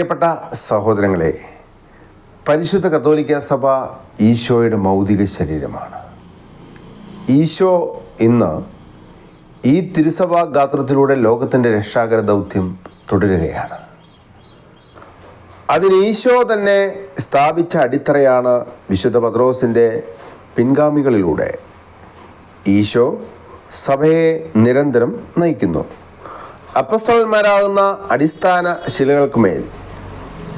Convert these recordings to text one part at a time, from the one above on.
പ്രിയപ്പെട്ട സഹോദരങ്ങളെ പരിശുദ്ധ കത്തോലിക്ക സഭ ഈശോയുടെ മൗതിക ശരീരമാണ്. ഈശോ ഇന്ന് ഈ തിരുസഭാ ഗാത്രത്തിലൂടെ ലോകത്തിന്റെ രക്ഷാകര ദൗത്യം തുടരുകയാണ്. അതിന് ഈശോ തന്നെ സ്ഥാപിച്ച അടിത്തറയാണ് വിശുദ്ധ പത്രോസിന്റെ പിൻഗാമികളിലൂടെ. ഈശോ സഭയെ നിരന്തരം നയിക്കുന്നു. അപ്പസ്തോലന്മാരാകുന്ന അടിസ്ഥാന ശിലകൾക്കുമേൽ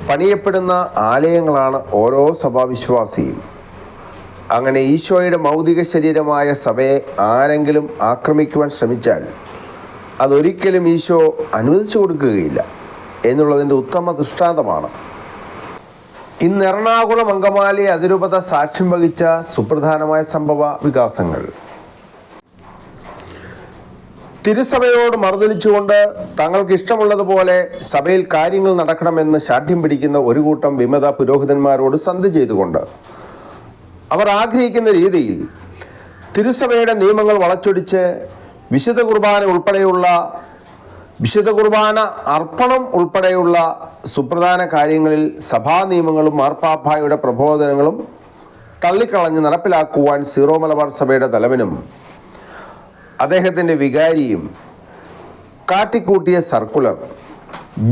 പണിയപ്പെടുന്ന ആലയങ്ങളാണ് ഓരോ സഭാവിശ്വാസിയും. അങ്ങനെ ഈശോയുടെ മൗതിക ശരീരമായ സഭയെ ആരെങ്കിലും ആക്രമിക്കുവാൻ ശ്രമിച്ചാൽ അതൊരിക്കലും ഈശോ അനുവദിച്ചു കൊടുക്കുകയില്ല എന്നുള്ളതിന്റെ ഉത്തമ ദൃഷ്ടാന്തമാണ്. ഇന്ന് എറണാകുളം അങ്കമാലി അതിരൂപത സാക്ഷ്യം വഹിച്ച സുപ്രധാനമായ സംഭവ വികാസങ്ങൾ. തിരുസഭയോട് മറുതലിച്ചുകൊണ്ട് തങ്ങൾക്ക് ഇഷ്ടമുള്ളതുപോലെ സഭയിൽ കാര്യങ്ങൾ നടക്കണമെന്ന് ശാഠ്യം പിടിക്കുന്ന ഒരു കൂട്ടം വിമത പുരോഹിതന്മാരോട് സന്ധി ചെയ്തുകൊണ്ട് അവർ ആഗ്രഹിക്കുന്ന രീതിയിൽ തിരുസഭയുടെ നിയമങ്ങൾ വളച്ചൊടിച്ച് വിശുദ്ധ കുർബാന ഉൾപ്പെടെയുള്ള വിശുദ്ധ കുർബാന അർപ്പണം ഉൾപ്പെടെയുള്ള സുപ്രധാന കാര്യങ്ങളിൽ സഭാ നിയമങ്ങളും മാർപ്പാപ്പായുടെ പ്രബോധനങ്ങളും തള്ളിക്കളഞ്ഞ് നടപ്പിലാക്കുവാൻ സീറോ മലബാർ സഭയുടെ തലവനും അദ്ദേഹത്തിന്റെ വികാരിയും കാട്ടിക്കൂട്ടിയ സർക്കുലർ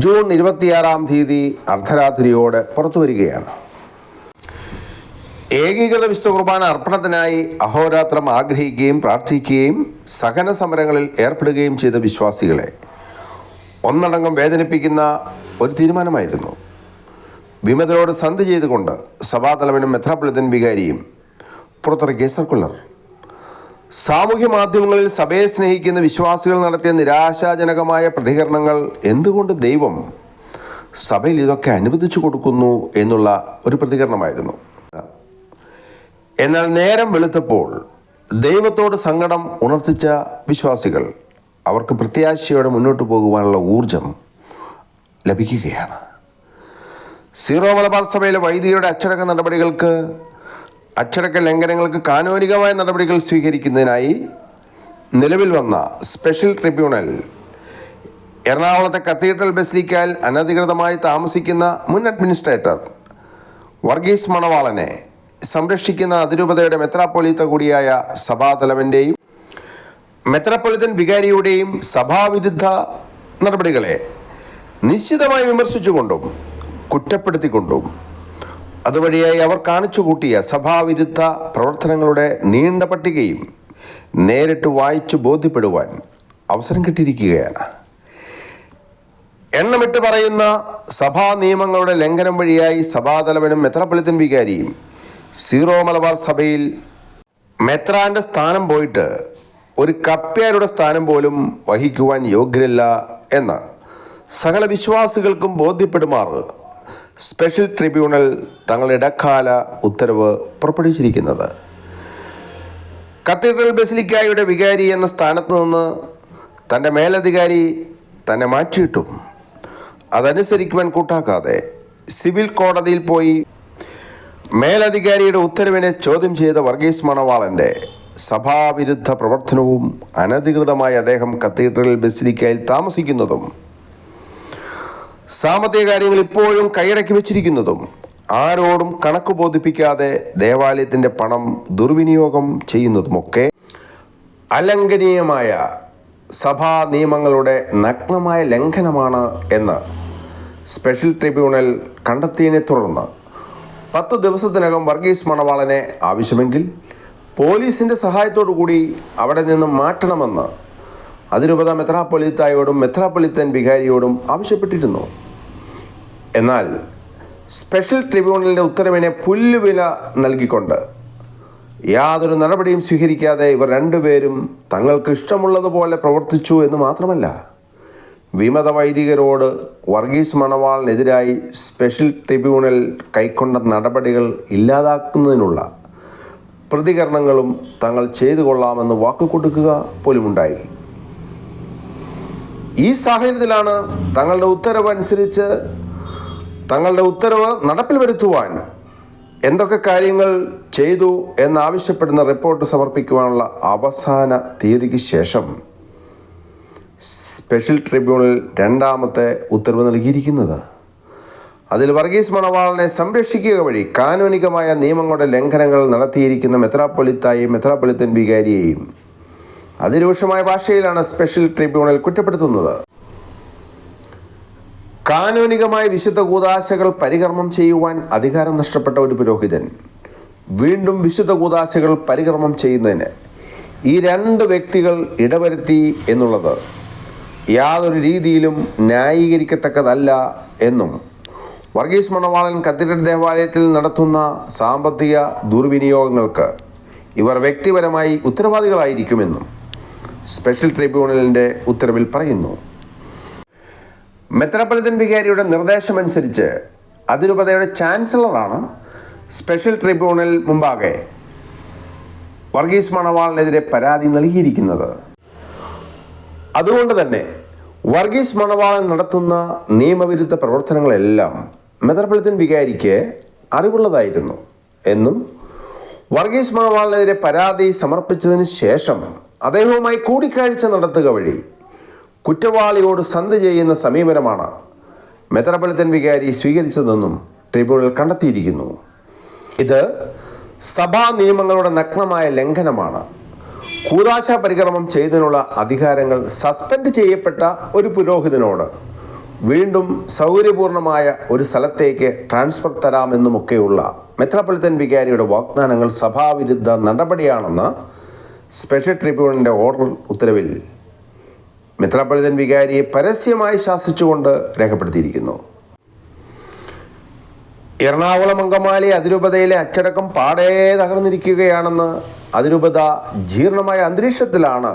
ജൂൺ ഇരുപത്തിയാറാം തീയതി അർദ്ധരാത്രിയോട് പുറത്തു വരികയാണ്. ഏകീകൃത വിശ്വ കുർബാന അർപ്പണത്തിനായി അഹോരാത്രം ആഗ്രഹിക്കുകയും പ്രാർത്ഥിക്കുകയും സഹന സമരങ്ങളിൽ ഏർപ്പെടുകയും ചെയ്ത വിശ്വാസികളെ ഒന്നടങ്കം വേദനിപ്പിക്കുന്ന ഒരു തീരുമാനമായിരുന്നു. വിമതരോട് സന്ധി ചെയ്തുകൊണ്ട് സഭാതലവനും മെത്രാപ്പൊളിത്തൻ വികാരിയും പുറത്തിറക്കിയ സർക്കുലർ. സാമൂഹ്യ മാധ്യമങ്ങളിൽ സഭയെ സ്നേഹിക്കുന്ന വിശ്വാസികൾ നടത്തിയ നിരാശാജനകമായ പ്രതികരണങ്ങൾ എന്തുകൊണ്ട് ദൈവം സഭയിൽ ഇതൊക്കെ അനുവദിച്ചു കൊടുക്കുന്നു എന്നുള്ള ഒരു പ്രതികരണമായിരുന്നു. എന്നാൽ നേരം വെളുത്തപ്പോൾ ദൈവത്തോട് സങ്കടം ഉണർത്തിച്ച വിശ്വാസികൾ അവർക്ക് പ്രത്യാശയോടെ മുന്നോട്ട് പോകുവാനുള്ള ഊർജം ലഭിക്കുകയാണ്. സീറോ മലബാർ സഭയിലെ വൈദികരുടെ അച്ചടക്ക നടപടികൾക്ക് അച്ചടക്ക ലംഘനങ്ങൾക്ക് കാനോനികമായ നടപടികൾ സ്വീകരിക്കുന്നതിനായി നിലവിൽ വന്ന സ്പെഷ്യൽ ട്രിബ്യൂണൽ എറണാകുളത്തെ കത്തീഡ്രൽ ബസിലിക്കയിൽ അനധികൃതമായി താമസിക്കുന്ന മുൻ അഡ്മിനിസ്ട്രേറ്റർ വർഗീസ് മണവാളനെ സംരക്ഷിക്കുന്ന അതിരൂപതയുടെ മെത്രാപ്പൊലീത്ത കൂടിയായ സഭാതലവന്റെയും മെത്രാപ്പൊലിത്തൻ വികാരിയുടെയും സഭാവിരുദ്ധ നടപടികളെ നിശ്ചിതമായി വിമർശിച്ചുകൊണ്ടും കുറ്റപ്പെടുത്തിക്കൊണ്ടും അതുവഴിയായി അവർ കാണിച്ചു കൂട്ടിയ സഭാവിരുദ്ധ പ്രവർത്തനങ്ങളുടെ നീണ്ട പട്ടികയും നേരിട്ട് വായിച്ചു ബോധ്യപ്പെടുവാൻ അവസരം കിട്ടിയിരിക്കുകയാണ്. എണ്ണമിട്ട് പറയുന്ന സഭാ നിയമങ്ങളുടെ ലംഘനം വഴിയായി സഭാതലവനും മെത്രാപ്പൊലിത്തൻ വികാരിയും സീറോ മലബാർ സഭയിൽ മെത്രാന്റെ സ്ഥാനം പോയിട്ട് ഒരു കപ്പ്യാരുടെ സ്ഥാനം പോലും വഹിക്കുവാൻ യോഗ്യരല്ല എന്ന് സകല വിശ്വാസികൾക്കും ബോധ്യപ്പെടുമാറ് സ്പെഷ്യൽ ട്രിബ്യൂണൽ തങ്ങളുടെ ഇടക്കാല ഉത്തരവ് പുറപ്പെടുവിച്ചിരിക്കുന്നത്. കത്തീഡ്രൽ ബസിലിക്കായുടെ വികാരി എന്ന സ്ഥാനത്ത് നിന്ന് തന്റെ മേലധികാരി തന്നെ മാറ്റിയിട്ടും അതനുസരിക്കുവാൻ കൂട്ടാക്കാതെ സിവിൽ കോടതിയിൽ പോയി മേലധികാരിയുടെ ഉത്തരവിനെ ചോദ്യം ചെയ്ത വർഗീസ് മണവാളന്റെ സഭാവിരുദ്ധ പ്രവർത്തനവും അനധികൃതമായി അദ്ദേഹം കത്തീഡ്രൽ ബസിലിക്കയിൽ താമസിക്കുന്നതും സാമ്പത്തിക കാര്യങ്ങൾ ഇപ്പോഴും കൈയടക്കി വെച്ചിരിക്കുന്നതും ആരോടും കണക്ക് ബോധിപ്പിക്കാതെ ദേവാലയത്തിന്റെ പണം ദുർവിനിയോഗം ചെയ്യുന്നതുമൊക്കെ അലംഘനീയമായ സഭാ നിയമങ്ങളുടെ നഗ്നമായ ലംഘനമാണ് എന്ന് സ്പെഷ്യൽ ട്രിബ്യൂണൽ കണ്ടെത്തിയതിനെ തുടർന്ന് പത്ത് ദിവസത്തിനകം വർഗീസ് മണവാളനെ ആവശ്യമെങ്കിൽ പോലീസിന്റെ സഹായത്തോടു കൂടി അവിടെ നിന്ന് മാറ്റണമെന്ന് അതിരൂപത മെത്രാപ്പൊലിത്തായോടും മെത്രാപ്പൊലിത്തൻ വികാരിയോടും ആവശ്യപ്പെട്ടിരുന്നു. എന്നാൽ സ്പെഷ്യൽ ട്രിബ്യൂണലിന്റെ ഉത്തരവിനെ പുല്ലുവില നൽകിക്കൊണ്ട് യാതൊരു നടപടിയും സ്വീകരിക്കാതെ ഇവർ രണ്ടുപേരും തങ്ങൾക്ക് ഇഷ്ടമുള്ളതുപോലെ പ്രവർത്തിച്ചു എന്ന് മാത്രമല്ല വിമത വൈദികരോട് വർഗീസ് മണവാളിനെതിരായി സ്പെഷ്യൽ ട്രിബ്യൂണൽ കൈക്കൊണ്ട നടപടികൾ ഇല്ലാതാക്കുന്നതിനുള്ള പ്രതികരണങ്ങളും തങ്ങൾ ചെയ്തു കൊള്ളാമെന്ന് വാക്കു കൊടുക്കുക പോലുമുണ്ടായി. ഈ സാഹചര്യത്തിലാണ് തങ്ങളുടെ ഉത്തരവ് അനുസരിച്ച് തങ്ങളുടെ ഉത്തരവ് നടപ്പിൽ വരുത്തുവാൻ എന്തൊക്കെ കാര്യങ്ങൾ ചെയ്തു എന്നാവശ്യപ്പെടുന്ന റിപ്പോർട്ട് സമർപ്പിക്കുവാനുള്ള അവസാന തീയതിക്ക് ശേഷം സ്പെഷ്യൽ ട്രിബ്യൂണൽ രണ്ടാമത്തെ ഉത്തരവ് നൽകിയിരിക്കുന്നത്. അതിൽ വർഗീസ് മണവാളനെ സംരക്ഷിക്കുക വഴി കാനൂനികമായ നിയമങ്ങളുടെ ലംഘനങ്ങൾ നടത്തിയിരിക്കുന്ന മെത്രാപ്പൊലിത്തായും മെത്രാപ്പൊലിത്തൻ വികാരിയെയും അതിരൂക്ഷമായ ഭാഷയിലാണ് സ്പെഷ്യൽ ട്രിബ്യൂണൽ കുറ്റപ്പെടുത്തുന്നത്. കാനൂനികമായ വിശുദ്ധ കൂതാശകൾ പരികർമ്മം ചെയ്യുവാൻ അധികാരം നഷ്ടപ്പെട്ട ഒരു പുരോഹിതൻ വീണ്ടും വിശുദ്ധ കൂതാശകൾ പരികർമ്മം ചെയ്യുന്നതിന് ഈ രണ്ട് വ്യക്തികൾ ഇടവരുത്തി എന്നുള്ളത് യാതൊരു രീതിയിലും ന്യായീകരിക്കത്തക്കതല്ല എന്നും വർഗീസ് മണവാളൻ കത്തീഡ്രൽ ദേവാലയത്തിൽ നടത്തുന്ന സാമ്പത്തിക ദുർവിനിയോഗങ്ങൾക്ക് ഇവർ വ്യക്തിപരമായി ഉത്തരവാദികളായിരിക്കുമെന്നും സ്പെഷ്യൽ ട്രിബ്യൂണലിന്റെ ഉത്തരവിൽ പറയുന്നു. മെത്രാപ്പൊലിത്തൻ വികാരിയുടെ നിർദ്ദേശമനുസരിച്ച് അതിരൂപതയുടെ ചാൻസലറാണ് സ്പെഷ്യൽ ട്രിബ്യൂണൽ മുമ്പാകെ വർഗീസ് മണവാളിനെതിരെ പരാതി നൽകിയിരിക്കുന്നത്. അതുകൊണ്ട് തന്നെ വർഗീസ് മണവാളൻ നടത്തുന്ന നിയമവിരുദ്ധ പ്രവർത്തനങ്ങളെല്ലാം മെത്രാപ്പൊലിത്തൻ വികാരിക്ക് അറിവുള്ളതായിരുന്നു. എന്നും വർഗീസ് മണവാളിനെതിരെ പരാതി സമർപ്പിച്ചതിന് ശേഷം അദ്ദേഹവുമായി കൂടിക്കാഴ്ച നടത്തുക വഴി കുറ്റവാളിയോട് സന്ധി ചെയ്യുന്ന സമീപനമാണ്. മെത്രാപ്പൊലിത്തൻ വികാരി സ്വീകരിച്ചതെന്നും ട്രിബ്യൂണൽ കണ്ടെത്തിയിരിക്കുന്നു. ഇത് സഭാ നിയമങ്ങളുടെ നഗ്നമായ ലംഘനമാണ്. കൂതാശ പരിക്രമം ചെയ്തതിനുള്ള അധികാരങ്ങൾ സസ്പെൻഡ് ചെയ്യപ്പെട്ട ഒരു പുരോഹിതനോട് വീണ്ടും സൗകര്യപൂർണമായ ഒരു സ്ഥലത്തേക്ക് ട്രാൻസ്ഫർ തരാമെന്നുമൊക്കെയുള്ള മെത്രാപ്പൊലിത്തൻ വികാരിയുടെ വാഗ്ദാനങ്ങൾ സഭാവിരുദ്ധ നടപടിയാണെന്ന് സ്പെഷ്യൽ ട്രിബ്യൂണലിന്റെ ഓർഡർ ഉത്തരവിൽ മെത്രാപ്പൊലിത്തൻ വികാരിയെ പരസ്യമായി ശാസിച്ചുകൊണ്ട് രേഖപ്പെടുത്തിയിരിക്കുന്നു. എറണാകുളം അങ്കമാലി അതിരൂപതയിലെ അച്ചടക്കം പാടേ തകർന്നിരിക്കുകയാണെന്ന് അതിരൂപത ജീർണമായ അന്തരീക്ഷത്തിലാണ്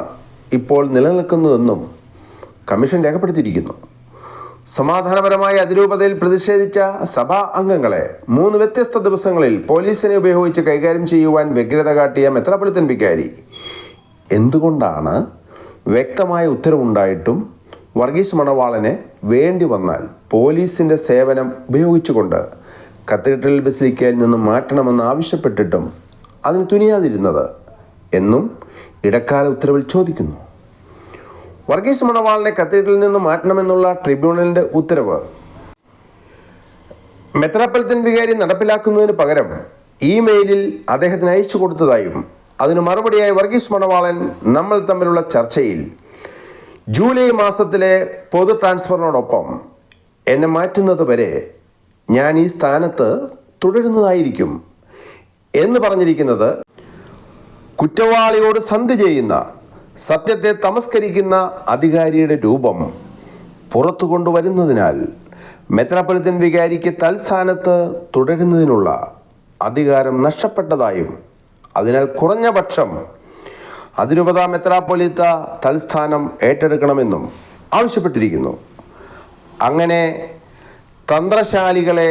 ഇപ്പോൾ നിലനിൽക്കുന്നതെന്നും കമ്മീഷൻ രേഖപ്പെടുത്തിയിരിക്കുന്നു. സമാധാനപരമായി അതിരൂപതയിൽ പ്രതിഷേധിച്ച സഭാ അംഗങ്ങളെ മൂന്ന് വ്യത്യസ്ത ദിവസങ്ങളിൽ പോലീസിനെ ഉപയോഗിച്ച് കൈകാര്യം ചെയ്യുവാൻ വ്യഗ്രത കാട്ടിയ മെത്രാപൊളിത്തൻ വികാരി എന്തുകൊണ്ടാണ് വ്യക്തമായ ഉത്തരവുണ്ടായിട്ടും വർഗീസ് മണവാളനെ വേണ്ടി വന്നാൽ പോലീസിന്റെ സേവനം ഉപയോഗിച്ചുകൊണ്ട് കത്തീഡ്രൽ ബസിലിക്കയിൽ നിന്ന് മാറ്റണമെന്ന് ആവശ്യപ്പെട്ടിട്ടും അതിന് തുനിയാതിരുന്നത് എന്നും ഇടക്കാല ഉത്തരവിൽ ചോദിക്കുന്നു. വർഗീസ് മണവാളിനെ കത്തീഡ്രലിൽ നിന്ന് മാറ്റണമെന്നുള്ള ട്രിബ്യൂണലിന്റെ ഉത്തരവ് മെത്രാപ്പലത്തൻ വികാരി നടപ്പിലാക്കുന്നതിന് പകരം ഇമെയിലിൽ അദ്ദേഹത്തിന് അയച്ചു കൊടുത്തതായും അതിന് മറുപടിയായി വർഗീസ് മണവാളൻ നമ്മൾ തമ്മിലുള്ള ചർച്ചയിൽ ജൂലൈ മാസത്തിലെ പൊതു ട്രാൻസ്ഫറിനോടൊപ്പം എന്നെ മാറ്റുന്നത് വരെ ഞാൻ ഈ സ്ഥാനത്ത് തുടരുന്നതായിരിക്കും എന്ന് പറഞ്ഞിരിക്കുന്നത് കുറ്റവാളിയോട് സന്ധി ചെയ്യുന്ന സത്യത്തെ തമസ്കരിക്കുന്ന അധികാരിയുടെ രൂപം പുറത്തു കൊണ്ടുവരുന്നതിനാൽ മെത്രാപ്പൊലിത്തൻ വികാരിക്ക് തൽസ്ഥാനത്ത് തുടരുന്നതിനുള്ള അധികാരം നഷ്ടപ്പെട്ടതായും അതിനാൽ കുറഞ്ഞ പക്ഷം അതിരൂപത മെത്രാപ്പൊലിത്ത തൽസ്ഥാനം ഏറ്റെടുക്കണമെന്നും ആവശ്യപ്പെട്ടിരിക്കുന്നു. അങ്ങനെ തന്ത്രശാലികളെ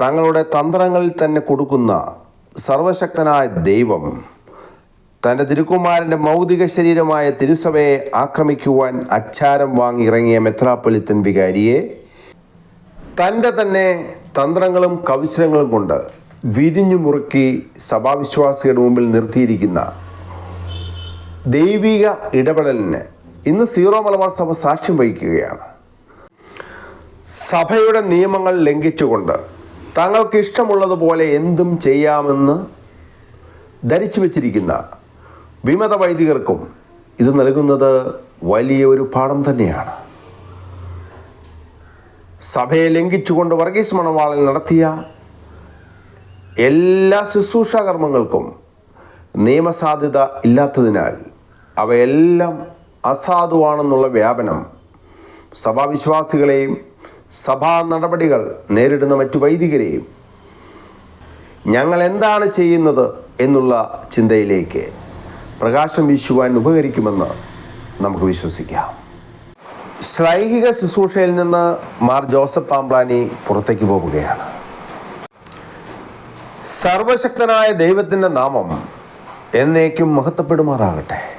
തങ്ങളുടെ തന്ത്രങ്ങളിൽ തന്നെ കൊടുക്കുന്ന സർവശക്തനായ ദൈവം തന്റെ തിരുക്കുമാരന്റെ മൗതിക ശരീരമായ തിരുസഭയെ ആക്രമിക്കുവാൻ അച്ചാരം വാങ്ങി ഇറങ്ങിയ മെത്രാപ്പൊലിത്തൻ വികാരിയെ തന്റെ തന്നെ തന്ത്രങ്ങളും കൗശലങ്ങളും കൊണ്ട് വിരിഞ്ഞു മുറുക്കി സഭാവിശ്വാസികളുടെ മുമ്പിൽ നിർത്തിയിരിക്കുന്ന ദൈവിക ഇടപെടലിന് ഇന്ന് സീറോ മലബാർ സഭ സാക്ഷ്യം വഹിക്കുകയാണ്. സഭയുടെ നിയമങ്ങൾ ലംഘിച്ചുകൊണ്ട് തങ്ങൾക്ക് ഇഷ്ടമുള്ളതുപോലെ എന്തും ചെയ്യാമെന്ന് ധരിച്ചു വച്ചിരിക്കുന്ന വിമത വൈദികർക്കും ഇത് നൽകുന്നത് വലിയ ഒരു പാഠം തന്നെയാണ്. സഭയെ ലംഘിച്ചുകൊണ്ട് വർഗീസ് മണവാളൻ നടത്തിയ എല്ലാ ശുശ്രൂഷാ കർമ്മങ്ങൾക്കും നിയമസാധ്യത ഇല്ലാത്തതിനാൽ അവയെല്ലാം അസാധുവാണെന്നുള്ള വ്യാപനം സഭാവിശ്വാസികളെയും സഭാ നടപടികൾ നേരിടുന്ന മറ്റു വൈദികരെയും ഞങ്ങൾ എന്താണ് ചെയ്യുന്നത് എന്നുള്ള ചിന്തയിലേക്ക് പ്രകാശം വീശുവാൻ ഉപകരിക്കുമെന്ന് നമുക്ക് വിശ്വസിക്കാം. ശ്ലൈഹിക ശുശ്രൂഷയിൽ നിന്ന് മാർ ജോസഫ് പാമ്പ്ലാനി പുറത്തേക്ക് പോവുകയാണ്. സർവശക്തനായ ദൈവത്തിന്റെ നാമം എന്നേക്കും മഹത്വപ്പെടുമാറാകട്ടെ.